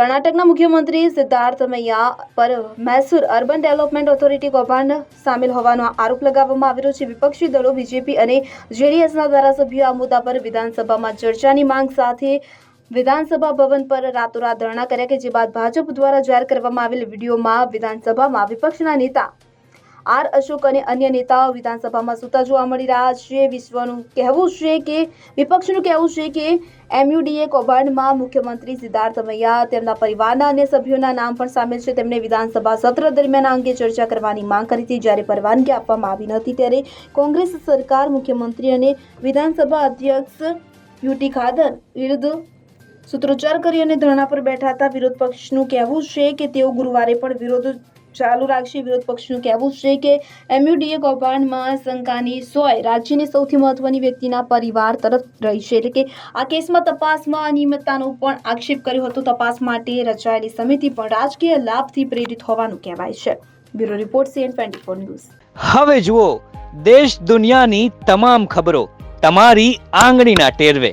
કર્ણાટકના મુખ્યમંત્રી સિદ્ધાર્થ મૈયા પર મૈસૂર અર્બન ડેવલપમેન્ટ ઓથોરિટી કૌભાંડ સામેલ હોવાનો આરોપ લગાવવામાં આવ્યો છે. વિપક્ષી દળો બીજેપી અને જેડીએસના ધારાસભ્યો આ મુદ્દા પર વિધાનસભામાં ચર્ચાની માંગ સાથે વિધાનસભા ભવન પર રાતોરાત ધરણા કર્યા કે જે બાદ ભાજપ દ્વારા જાહેર કરવામાં આવેલ વિડીયોમાં વિધાનસભામાં વિપક્ષના નેતા આર અશોક અને અન્ય નેતાઓ વિધાનસભામાં સૂતા જોવા મળી રહ્યા છે. વિશ્વનું કહેવું છે કે, વિપક્ષનું કહેવું છે કે, એમયુડીએ કૌભાંડમાં મુખ્યમંત્રી સિદ્ધાર્થ મૈયા, તેમના પરિવારના અન્ય સભ્યોના નામ પણ સામેલ છે. તેમણે વિધાનસભા સત્ર દરમિયાન આ અંગે ચર્ચા કરવાની માંગ કરી હતી. જ્યારે પરવાનગી આપવામાં આવી નથી ત્યારે કોંગ્રેસ સરકાર, મુખ્યમંત્રી અને વિધાનસભા અધ્યક્ષ યુટી ખાદર વિરુદ્ધ સૂત્રોચ્ચાર કરી અને ધરણા પર બેઠા હતા. વિરોધ પક્ષનું કહેવું છે કે, તેઓ ગુરુવારે પણ વિરોધ ચાલુ રાખશે વિરોધ પક્ષનું કહેવું છે કે એમયુડીએ કૌભાંડમાં શંકાની સોય રાજ્યની સૌથી મહત્વની વ્યક્તિના પરિવાર તરફ રહી છે એટલે કે આ કેસમાં તપાસમાં અનિયમિતતાનો પણ આક્ષેપ કર્યો હતો. તપાસ માટે રચાયેલી સમિતિ પણ રાજકીય લાભથી પ્રેરિત હોવાનું કહેવાય છે. Bureau report CN twenty four news. હવે જુઓ, દેશ દુનિયાની તમામ ખબરો તમારી આંગળીના ટેરવે.